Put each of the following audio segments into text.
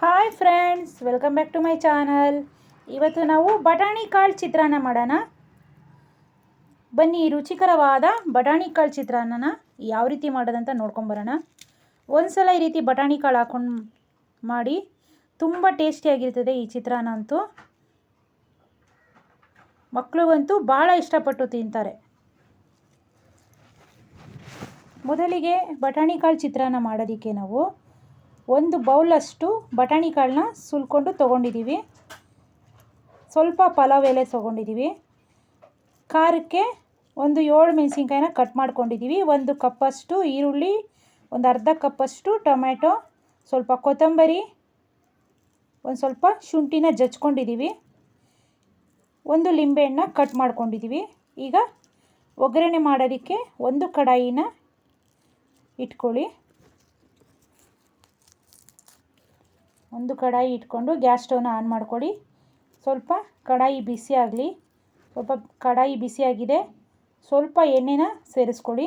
Hi friends welcome back to my channel ಇವತ್ತು ನಾವು ಬಟಾಣಿ ಕಾಳು ಚಿತ್ರಾನ್ನ ಮಾಡೋಣ. ಬನ್ನಿ, ರುಚಿಕರವಾದ ಬಟಾಣಿ ಕಾಳು ಚಿತ್ರಾನ್ನನ ಯಾವ ರೀತಿ ಮಾಡೋದಂತ ನೋಡ್ಕೊಂಬರೋಣ ಒಂದು ಸಲ ಈ ರೀತಿ ಬಟಾಣಿ ಕಾಳು ಹಾಕೊಂಡು ಮಾಡಿ ತುಂಬ ಟೇಸ್ಟಿಯಾಗಿರ್ತದೆ ಈ ಚಿತ್ರಾನ್ನ ಅಂತೂ. ಮಕ್ಕಳಿಗಂತೂ ಭಾಳ ಇಷ್ಟಪಟ್ಟು ತಿಂತಾರೆ. ಮೊದಲಿಗೆ ಬಟಾಣಿ ಕಾಳು ಚಿತ್ರಾನ್ನ ಮಾಡೋದಕ್ಕೆ ನಾವು ಒಂದು ಬೌಲಷ್ಟು ಬಟಾಣಿ ಕಾಳನ್ನ ಸುಲ್ಕೊಂಡು ತೊಗೊಂಡಿದ್ದೀವಿ ಸ್ವಲ್ಪ ಪಲಾವ್ ಎಲೆ ತೊಗೊಂಡಿದ್ದೀವಿ ಖಾರಕ್ಕೆ ಒಂದು ಏಳು ಮೆಣಸಿನ್ಕಾಯಿನ ಕಟ್ ಮಾಡ್ಕೊಂಡಿದ್ದೀವಿ ಒಂದು ಕಪ್ಪಷ್ಟು ಈರುಳ್ಳಿ, ಒಂದು ಅರ್ಧ ಕಪ್ಪಷ್ಟು ಟೊಮೆಟೊ ಸ್ವಲ್ಪ ಕೊತ್ತಂಬರಿ, ಒಂದು ಸ್ವಲ್ಪ ಶುಂಠಿನ ಜಚ್ಕೊಂಡಿದ್ದೀವಿ ಒಂದು ಲಿಂಬೆಹಣ್ಣ ಕಟ್ ಮಾಡ್ಕೊಂಡಿದ್ದೀವಿ ಈಗ ಒಗ್ಗರಣೆ ಮಾಡೋದಕ್ಕೆ ಒಂದು ಕಡಾಯಿನ ಇಟ್ಕೊಳ್ಳಿ. ಒಂದು ಕಡಾಯಿ ಇಟ್ಕೊಂಡು ಗ್ಯಾಸ್ ಸ್ಟವ್ನ ಆನ್ ಮಾಡ್ಕೊಳ್ಳಿ. ಸ್ವಲ್ಪ ಕಡಾಯಿ ಬಿಸಿ ಆಗಲಿ. ಸ್ವಲ್ಪ ಕಡಾಯಿ ಬಿಸಿಯಾಗಿದೆ ಸ್ವಲ್ಪ ಎಣ್ಣೆನ ಸೇರಿಸ್ಕೊಳ್ಳಿ.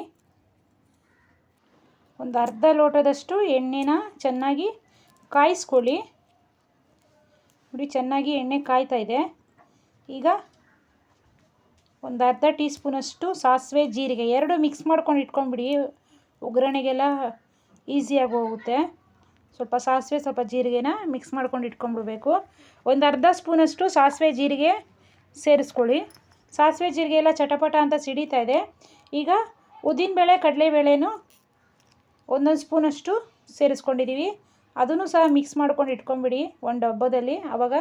ಒಂದು ಅರ್ಧ ಲೋಟದಷ್ಟು ಎಣ್ಣೆನ ಚೆನ್ನಾಗಿ ಕಾಯಿಸ್ಕೊಳ್ಳಿ. ನೋಡಿ, ಚೆನ್ನಾಗಿ ಎಣ್ಣೆ ಕಾಯ್ತಾ ಇದೆ. ಈಗ ಒಂದು ಅರ್ಧ ಟೀ ಸ್ಪೂನಷ್ಟು ಸಾಸಿವೆ, ಜೀರಿಗೆ, ಎರಡು ಮಿಕ್ಸ್ ಮಾಡ್ಕೊಂಡು ಇಟ್ಕೊಂಡ್ಬಿಡಿ. ಒಗ್ಗರಣೆಗೆಲ್ಲ ಈಸಿಯಾಗಿ ಹೋಗುತ್ತೆ. ಸ್ವಲ್ಪ ಸಾಸಿವೆ ಸ್ವಲ್ಪ ಜೀರಿಗೆನ ಮಿಕ್ಸ್ ಮಾಡ್ಕೊಂಡು ಇಟ್ಕೊಂಡ್ಬಿಡ್ಬೇಕು. ಒಂದು ಅರ್ಧ ಸ್ಪೂನಷ್ಟು ಸಾಸಿವೆ ಜೀರಿಗೆ ಸೇರಿಸ್ಕೊಳ್ಳಿ. ಸಾಸಿವೆ ಜೀರಿಗೆ ಎಲ್ಲ ಚಟಪಟ ಅಂತ ಸಿಡಿತಾ ಇದೆ. ಈಗ ಉದ್ದಿನಬೇಳೆ ಕಡಲೆಬೇಳೆನೂ ಒಂದೊಂದು ಸ್ಪೂನಷ್ಟು ಸೇರಿಸ್ಕೊಂಡಿದ್ದೀವಿ ಅದನ್ನು ಸಹ ಮಿಕ್ಸ್ ಮಾಡ್ಕೊಂಡು ಇಟ್ಕೊಂಬಿಡಿ ಒಂದು ಡಬ್ಬದಲ್ಲಿ. ಆವಾಗ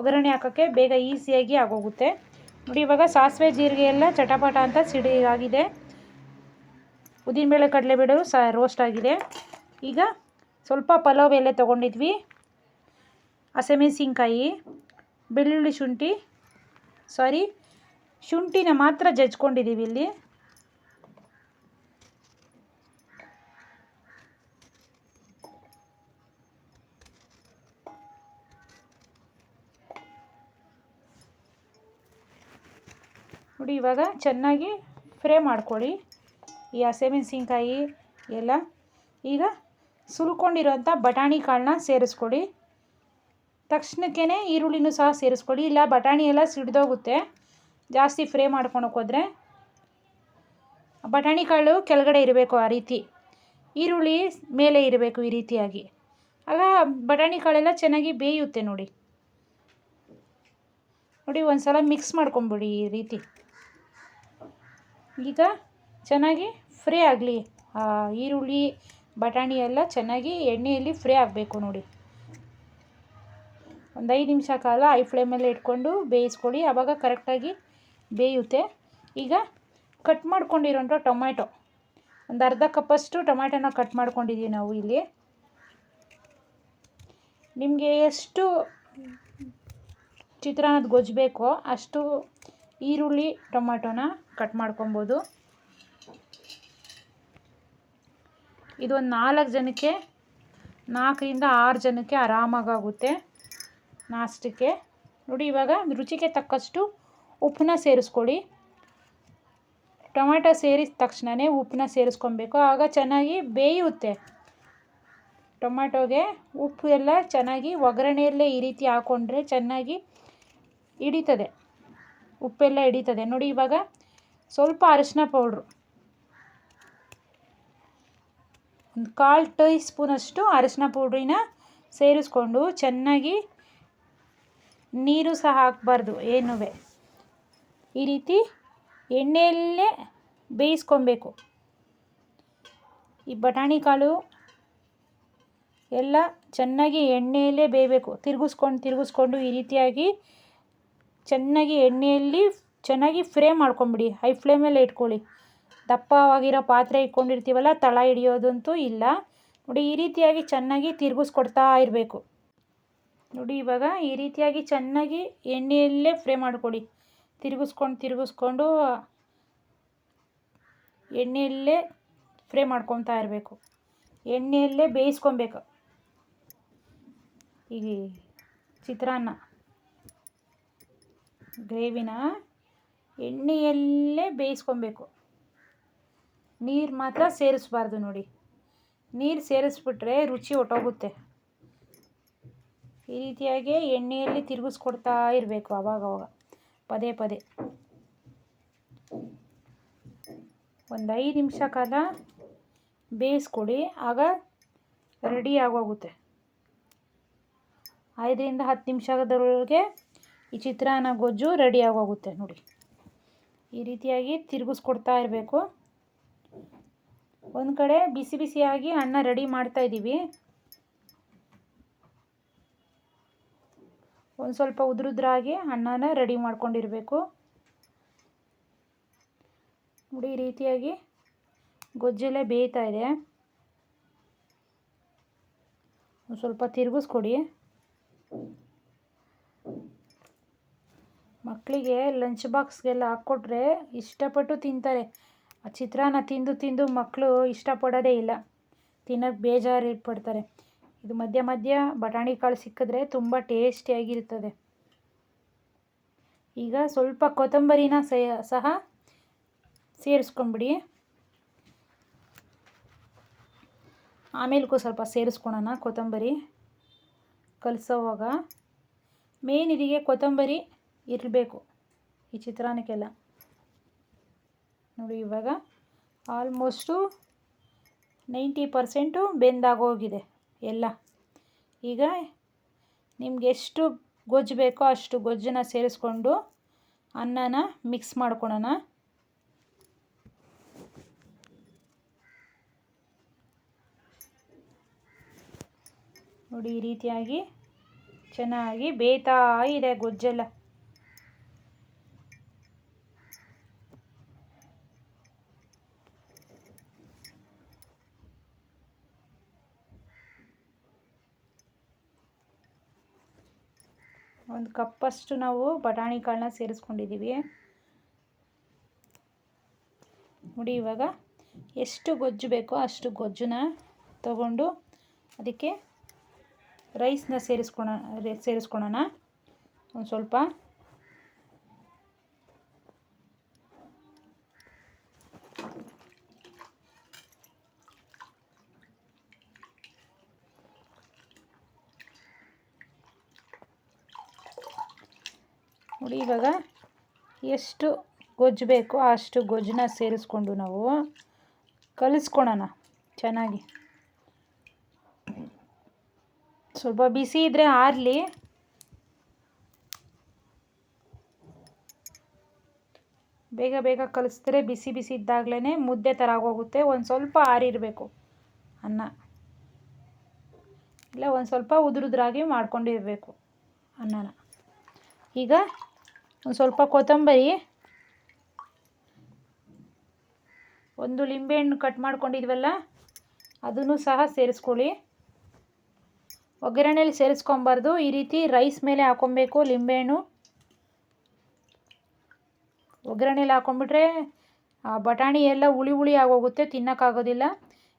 ಒಗ್ಗರಣೆ ಹಾಕೋಕ್ಕೆ ಬೇಗ ಈಸಿಯಾಗಿ ಆಗೋಗುತ್ತೆ. ನೋಡಿ, ಇವಾಗ ಸಾಸಿವೆ ಜೀರಿಗೆ ಎಲ್ಲ ಚಟಪಟ ಅಂತ ಸಿಡಿ ಆಗಿದೆ ಉದ್ದಿನಬೇಳೆ ಕಡಲೆಬೇಳೆ ಸಹ ರೋಸ್ಟ್ ಆಗಿದೆ. ಈಗ ಸ್ವಲ್ಪ ಪಲಾವ್ ಎಲೆ ತೊಗೊಂಡಿದ್ವಿ. ಹಸಿಮೆಣಸಿನ್ಕಾಯಿ, ಬೆಳ್ಳುಳ್ಳಿ ಶುಂಠಿ ಸಾರಿ ಶುಂಠಿನ ಮಾತ್ರ ಜಜ್ಕೊಂಡಿದ್ದೀವಿ ಇಲ್ಲಿ. ನೋಡಿ ಇವಾಗ ಚೆನ್ನಾಗಿ ಫ್ರೈ ಮಾಡ್ಕೊಳ್ಳಿ. ಈ ಹಸಿಮೆಣಸಿನ್ಕಾಯಿ ಎಲ್ಲ. ಈಗ ಸುಲ್ಕೊಂಡಿರೋಂಥ ಬಟಾಣಿ ಕಾಳನ್ನ ಸೇರಿಸ್ಕೊಳ್ಳಿ ತಕ್ಷಣಕ್ಕೇ ಈರುಳ್ಳಿನೂ ಸಹ ಸೇರಿಸ್ಕೊಳ್ಳಿ ಇಲ್ಲ, ಬಟಾಣಿ ಎಲ್ಲ ಸಿಡಿದೋಗುತ್ತೆ. ಜಾಸ್ತಿ ಫ್ರೈ ಮಾಡ್ಕೊಳಕ್ಕೆ ಹೋದರೆ. ಬಟಾಣಿ ಕಾಳು ಕೆಳಗಡೆ ಇರಬೇಕು ಆ ರೀತಿ. ಈರುಳ್ಳಿ ಮೇಲೆ ಇರಬೇಕು ಈ ರೀತಿಯಾಗಿ. ಆಗ ಬಟಾಣಿ ಕಾಳೆಲ್ಲ ಚೆನ್ನಾಗಿ ಬೇಯುತ್ತೆ ನೋಡಿ. ನೋಡಿ ಒಂದು ಸಲ ಮಿಕ್ಸ್ ಮಾಡ್ಕೊಂಬಿಡಿ ಈ ರೀತಿ. ಈಗ ಚೆನ್ನಾಗಿ ಫ್ರೈ ಆಗಲಿ. ಈರುಳ್ಳಿ ಬಟಾಣಿ ಎಲ್ಲ ಚೆನ್ನಾಗಿ ಎಣ್ಣೆಯಲ್ಲಿ ಫ್ರೈ ಆಗಬೇಕು ನೋಡಿ. ಒಂದು ಐದು ನಿಮಿಷ ಕಾಲ ಐ ಫ್ಲೇಮಲ್ಲಿ ಇಟ್ಕೊಂಡು ಬೇಯಿಸ್ಕೊಳ್ಳಿ. ಆವಾಗ ಕರೆಕ್ಟಾಗಿ ಬೇಯುತ್ತೆ. ಈಗ ಕಟ್ ಮಾಡ್ಕೊಂಡಿರೋಂಥ ಟೊಮ್ಯಾಟೊ. ಒಂದು ಅರ್ಧ ಕಪ್ಪಷ್ಟು ಟೊಮ್ಯಾಟೊನ ಕಟ್ ಮಾಡ್ಕೊಂಡಿದ್ದೀವಿ ನಾವು ಇಲ್ಲಿ. ನಿಮಗೆ ಎಷ್ಟು ಚಿತ್ರಾನ್ನದ ಗೊಜ್ಜು ಬೇಕೋ ಅಷ್ಟು ಈರುಳ್ಳಿ, ಟೊಮ್ಯಾಟೊನ ಕಟ್ ಮಾಡ್ಕೊಬೋದು. ಇದು ಒಂದು ನಾಲ್ಕು ಜನಕ್ಕೆ, ನಾಲ್ಕರಿಂದ ಆರು ಜನಕ್ಕೆ ಆರಾಮಾಗುತ್ತೆ ನಾಷ್ಟಕ್ಕೆ. ನೋಡಿ, ಇವಾಗ ರುಚಿಗೆ ತಕ್ಕಷ್ಟು ಉಪ್ಪನ್ನ ಸೇರಿಸ್ಕೊಳ್ಳಿ. ಟೊಮೆಟೊ ಸೇರಿದ ತಕ್ಷಣವೇ ಉಪ್ಪನ್ನ ಸೇರಿಸ್ಕೊಬೇಕು. ಆಗ ಚೆನ್ನಾಗಿ ಬೇಯುತ್ತೆ. ಟೊಮೆಟೊಗೆ ಉಪ್ಪು ಎಲ್ಲ ಚೆನ್ನಾಗಿ ಒಗ್ಗರಣೆಯಲ್ಲೇ ಈ ರೀತಿ ಹಾಕ್ಕೊಂಡ್ರೆ ಚೆನ್ನಾಗಿ ಹಿಡಿತದೆ. ಉಪ್ಪೆಲ್ಲ ಹಿಡಿತದೆ. ನೋಡಿ, ಇವಾಗ ಸ್ವಲ್ಪ ಅರಿಶಿನ ಪೌಡ್ರು. ಒಂದು ಕಾಲು ಟೀ ಸ್ಪೂನಷ್ಟು ಅರಿಶಿನ ಪೌಡ್ರಿನ ಸೇರಿಸ್ಕೊಂಡು ಚೆನ್ನಾಗಿ ನೀರು ಸಹ ಹಾಕಬಾರ್ದು, ಏನೂ ಈ ರೀತಿ ಎಣ್ಣೆಯಲ್ಲೇ ಬೇಯಿಸ್ಕೊಬೇಕು. ಈ ಬಟಾಣಿ ಕಾಳು ಎಲ್ಲ ಚೆನ್ನಾಗಿ ಎಣ್ಣೆಯಲ್ಲೇ ಬೇಯಬೇಕು. ತಿರುಗಿಸ್ಕೊಂಡು ತಿರುಗಿಸ್ಕೊಂಡು ಈ ರೀತಿಯಾಗಿ ಚೆನ್ನಾಗಿ ಎಣ್ಣೆಯಲ್ಲಿ ಚೆನ್ನಾಗಿ ಫ್ರೈ ಮಾಡ್ಕೊಂಬಿಡಿ. ಹೈ ಫ್ಲೇಮಲ್ಲೇ ಇಟ್ಕೊಳ್ಳಿ. ದಪ್ಪವಾಗಿರೋ ಪಾತ್ರೆ ಇಟ್ಕೊಂಡಿರ್ತೀವಲ್ಲ, ತಳ ಹಿಡಿಯೋದಂತೂ ಇಲ್ಲ. ನೋಡಿ, ಈ ರೀತಿಯಾಗಿ ಚೆನ್ನಾಗಿ ತಿರುಗಿಸ್ಕೊಡ್ತಾ ಇರಬೇಕು. ನೋಡಿ, ಇವಾಗ ಈ ರೀತಿಯಾಗಿ ಚೆನ್ನಾಗಿ ಎಣ್ಣೆಯಲ್ಲೇ ಫ್ರೈ ಮಾಡಿಕೊಡಿ ತಿರುಗಿಸ್ಕೊಂಡು ತಿರುಗಿಸ್ಕೊಂಡು ಎಣ್ಣೆಯಲ್ಲೇ ಫ್ರೈ ಮಾಡ್ಕೊತಾ ಇರಬೇಕು. ಎಣ್ಣೆಯಲ್ಲೇ ಬೇಯಿಸ್ಕೊಬೇಕು. ಈ ಚಿತ್ರಾನ್ನ, ಗ್ರೇವಿನ ಎಣ್ಣೆಯಲ್ಲೇ ಬೇಯಿಸ್ಕೊಬೇಕು. ನೀರು ಮಾತ್ರ ಸೇರಿಸ್ಬಾರ್ದು ನೋಡಿ. ನೀರು ಸೇರಿಸ್ಬಿಟ್ರೆ ರುಚಿ ಹೊಟ್ಟೋಗುತ್ತೆ ಈ ರೀತಿಯಾಗಿ ಎಣ್ಣೆಯಲ್ಲಿ ತಿರುಗಿಸ್ಕೊಡ್ತಾ ಇರಬೇಕು ಅವಾಗವಾಗ. ಪದೇ ಪದೇ. ಒಂದು ಐದು ನಿಮಿಷ ಕಾಲ ಬೇಯಿಸ್ಕೊಡಿ, ಆಗ ರೆಡಿ ಆಗೋಗುತ್ತೆ. ಐದರಿಂದ ಹತ್ತು ನಿಮಿಷದೊಳಗೆ ಈ ಚಿತ್ರಾನ್ನ ಗೊಜ್ಜು ರೆಡಿ ಆಗೋಗುತ್ತೆ ನೋಡಿ. ಈ ರೀತಿಯಾಗಿ ತಿರುಗಿಸ್ಕೊಡ್ತಾ ಇರಬೇಕು. ಒಂದು ಕಡೆ ಬಿಸಿ ಬಿಸಿಯಾಗಿ ಅನ್ನ ರೆಡಿ ಮಾಡ್ತಾ ಇದ್ದೀವಿ. ಒಂದು ಸ್ವಲ್ಪ ಉದುರುದ್ರಾಗಿ ಅನ್ನನ ರೆಡಿ ಮಾಡ್ಕೊಂಡಿರಬೇಕು. ನೋಡಿ, ಈ ರೀತಿಯಾಗಿ ಗೊಜ್ಜೆಲ್ಲ ಬೇಯ್ತಾ ಇದೆ. ಒಂದು ಸ್ವಲ್ಪ ತಿರುಗಿಸ್ಕೊಡಿ. ಮಕ್ಕಳಿಗೆ ಲಂಚ್ ಬಾಕ್ಸ್ಗೆಲ್ಲ ಹಾಕ್ಕೊಟ್ರೆ ಇಷ್ಟಪಟ್ಟು ತಿಂತಾರೆ. ಚಿತ್ರಾನ್ನ ತಿಂದು ತಿಂದು ಮಕ್ಕಳು ಇಷ್ಟಪಡೋದೇ ಇಲ್ಲ. ತಿನ್ನೋಕ್ಕೆ ಬೇಜಾರು ಪಡ್ತಾರೆ ಇದು ಮಧ್ಯ ಮಧ್ಯ ಬಟಾಣಿ ಕಾಳು ಸಿಕ್ಕಿದ್ರೆ ತುಂಬ ಟೇಸ್ಟಿಯಾಗಿರ್ತದೆ. ಈಗ ಸ್ವಲ್ಪ ಕೊತ್ತಂಬರಿನ ಸಹ ಸೇರಿಸ್ಕೊಂಬಿಡಿ. ಆಮೇಲಕ್ಕೂ ಸ್ವಲ್ಪ ಸೇರಿಸ್ಕೊಳೋಣ ಕೊತ್ತಂಬರಿ. ಕಲಸೋವಾಗ ಮೇನ್ ಇದಿಗೆ ಕೊತ್ತಂಬರಿ ಇರಬೇಕು. ಈ ಚಿತ್ರಾನ್ನಕ್ಕೆಲ್ಲ. ನೋಡಿ ಇವಾಗ ಆಲ್ಮೋಸ್ಟು ನೈಂಟಿ ಪರ್ಸೆಂಟು ಬೆಂದಾಗೋಗಿದೆ ಎಲ್ಲ. ಈಗ ನಿಮ್ಗೆ ಎಷ್ಟು ಗೊಜ್ಜು ಬೇಕೋ ಅಷ್ಟು ಗೊಜ್ಜನ್ನ ಸೇರಿಸ್ಕೊಂಡು ಅನ್ನನ ಮಿಕ್ಸ್ ಮಾಡ್ಕೊಳೋಣ. ನೋಡಿ ಈ ರೀತಿಯಾಗಿ ಚೆನ್ನಾಗಿ ಬೇಯ್ತಾ ಇದೆ ಗೊಜ್ಜೆಲ್ಲ. ಒಂದು ಕಪ್ಪಷ್ಟು ನಾವು ಬಟಾಣಿ ಕಾಳನ್ನ ಸೇರಿಸ್ಕೊಂಡಿದ್ದೀವಿ. ನೋಡಿ ಇವಾಗ ಎಷ್ಟು ಗೊಜ್ಜು ಬೇಕೋ ಅಷ್ಟು ಗೊಜ್ಜನ್ನ ತಗೊಂಡು ಅದಕ್ಕೆ ರೈಸ್ನ ಸೇರಿಸ್ಕೊಳ ಸೇರಿಸ್ಕೊಳೋಣ. ಒಂದು ಸ್ವಲ್ಪ ನೋಡಿ, ಇವಾಗ ಎಷ್ಟು ಗೊಜ್ಜು ಬೇಕೋ ಅಷ್ಟು ಗೊಜ್ಜನ್ನ ಸೇರಿಸ್ಕೊಂಡು ನಾವು ಕಲಿಸ್ಕೊಳೋಣ ಚೆನ್ನಾಗಿ. ಸ್ವಲ್ಪ ಬಿಸಿ ಇದ್ದರೆ ಆರಲಿ. ಬೇಗ ಬೇಗ ಕಲಿಸಿದ್ರೆ ಬಿಸಿ ಬಿಸಿ ಇದ್ದಾಗಲೇ ಮುದ್ದೆ ಥರ ಆಗೋಗುತ್ತೆ. ಒಂದು ಸ್ವಲ್ಪ ಆರಿರಬೇಕು ಅನ್ನ. ಇಲ್ಲ, ಒಂದು ಸ್ವಲ್ಪ ಉದುರುದ್ರಾಗಿ ಮಾಡ್ಕೊಂಡಿರಬೇಕು ಅನ್ನನ. ಈಗ ಒಂದು ಸ್ವಲ್ಪ ಕೊತ್ತಂಬರಿ. ಒಂದು ಲಿಂಬೆಹಣ್ಣು ಕಟ್ ಮಾಡ್ಕೊಂಡಿದ್ವಲ್ಲ, ಅದನ್ನು ಸಹ ಸೇರಿಸ್ಕೊಳ್ಳಿ. ಒಗ್ಗರಣೆಯಲ್ಲಿ ಸೇರಿಸ್ಕೊಬಾರ್ದು. ಈ ರೀತಿ ರೈಸ್ ಮೇಲೆ ಹಾಕೊಬೇಕು ಲಿಂಬೆಹಣ್ಣು. ಒಗ್ಗರಣೆಯಲ್ಲಿ ಹಾಕೊಂಡ್ಬಿಟ್ರೆ ಬಟಾಣಿ ಎಲ್ಲ ಹುಳಿ ಹುಳಿ ಆಗೋಗುತ್ತೆ, ತಿನ್ನೋಕ್ಕಾಗೋದಿಲ್ಲ.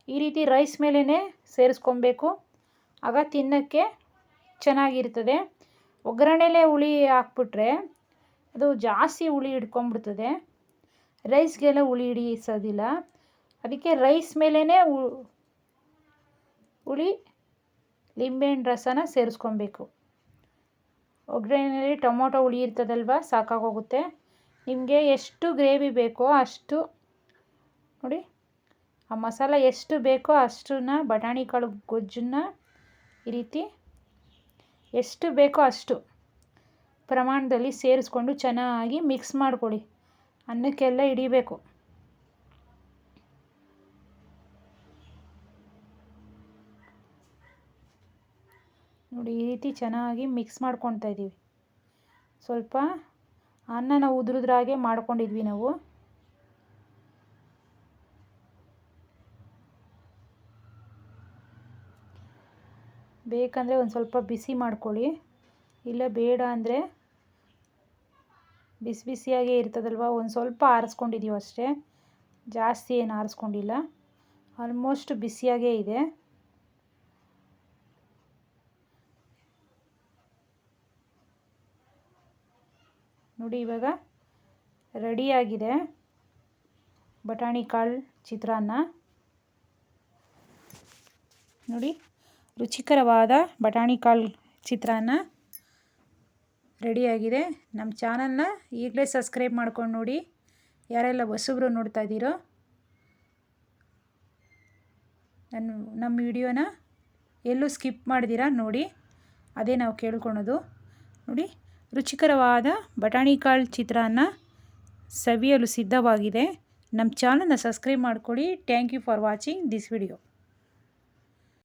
ಈ ರೀತಿ ರೈಸ್ ಮೇಲೇ ಸೇರಿಸ್ಕೊಬೇಕು. ಆಗ ತಿನ್ನೋಕ್ಕೆ ಚೆನ್ನಾಗಿರ್ತದೆ. ಒಗ್ಗರಣೆಲೇ ಹುಳಿ ಹಾಕ್ಬಿಟ್ರೆ ಅದು ಜಾಸ್ತಿ ಹುಳಿ ಹಿಡ್ಕೊಂಬಿಡ್ತದೆ ರೈಸ್ಗೆಲ್ಲ ಹುಳಿ ಹಿಡಿಸೋದಿಲ್ಲ. ಅದಕ್ಕೆ ರೈಸ್ ಮೇಲೇ ಹುಳಿ ಲಿಂಬೆಹಣ್ಣು ರಸನ ಸೇರಿಸ್ಕೊಬೇಕು. ಒಗ್ಗರಣೆಯಲ್ಲಿ ಟೊಮೊಟೊ ಹುಳಿ ಇರ್ತದಲ್ವ, ಸಾಕಾಗೋಗುತ್ತೆ. ನಿಮಗೆ ಎಷ್ಟು ಗ್ರೇವಿ ಬೇಕೋ ಅಷ್ಟು, ನೋಡಿ, ಆ ಮಸಾಲ ಎಷ್ಟು ಬೇಕೋ ಅಷ್ಟನ್ನ, ಬಟಾಣಿ ಕಾಳು ಗೊಜ್ಜನ್ನ ಈ ರೀತಿ, ಎಷ್ಟು ಬೇಕೋ ಅಷ್ಟು. ಪ್ರಮಾಣದಲ್ಲಿ ಸೇರಿಸ್ಕೊಂಡು ಚೆನ್ನಾಗಿ ಮಿಕ್ಸ್ ಮಾಡಿಕೊಡಿ. ಅನ್ನಕ್ಕೆಲ್ಲ ಹಿಡಿಬೇಕು. ನೋಡಿ, ಈ ರೀತಿ ಚೆನ್ನಾಗಿ ಮಿಕ್ಸ್ ಮಾಡ್ಕೊತಾ ಇದ್ದೀವಿ. ಸ್ವಲ್ಪ ಅನ್ನನ ಉದುರಿದ್ರಾಗೆ ಮಾಡ್ಕೊಂಡಿದ್ವಿ ನಾವು. ಬೇಕಂದರೆ ಒಂದು ಸ್ವಲ್ಪ ಬಿಸಿ ಮಾಡ್ಕೊಳ್ಳಿ. ಇಲ್ಲ ಬೇಡ ಅಂದರೆ ಬಿಸಿ ಬಿಸಿಯಾಗೇ ಇರ್ತದಲ್ವ? ಒಂದು ಸ್ವಲ್ಪ ಆರಿಸ್ಕೊಂಡಿದ್ದೀವಿ ಅಷ್ಟೇ. ಜಾಸ್ತಿ ಏನು ಆರಿಸ್ಕೊಂಡಿಲ್ಲ. ಆಲ್ಮೋಸ್ಟ್ ಬಿಸಿಯಾಗೇ ಇದೆ. ನೋಡಿ ಇವಾಗ ರೆಡಿಯಾಗಿದೆ ಬಟಾಣಿ ಕಾಳು, ಚಿತ್ರಾನ್ನ. ನೋಡಿ ರುಚಿಕರವಾದ ಬಟಾಣಿ ಕಾಳು, ಚಿತ್ರಾನ್ನ. ರೆಡಿಯಾಗಿದೆ. ನಮ್ಮ ಚಾನಲ್ನ ಈಗಲೇ ಸಬ್ಸ್ಕ್ರೈಬ್ ಮಾಡ್ಕೊಂಡು ನೋಡಿ. ಯಾರೆಲ್ಲ ಹೊಸಬ್ರು ನೋಡ್ತಾ ಇದ್ದೀರೋ, ನನ್ನ, ನಮ್ಮ ವಿಡಿಯೋನ ಎಲ್ಲೂ ಸ್ಕಿಪ್ ಮಾಡಿದಿರಾ ನೋಡಿ. ಅದೇ ನಾವು ಕೇಳ್ಕೊಳೋದು. ನೋಡಿ, ರುಚಿಕರವಾದ ಬಟಾಣಿ ಕಾಳು ಚಿತ್ರಾನ್ನ ಸವಿಯಲು ಸಿದ್ಧವಾಗಿದೆ. ನಮ್ಮ ಚಾನಲ್ನ ಸಬ್ಸ್ಕ್ರೈಬ್ ಮಾಡ್ಕೊಳ್ಳಿ thank you for watching this video.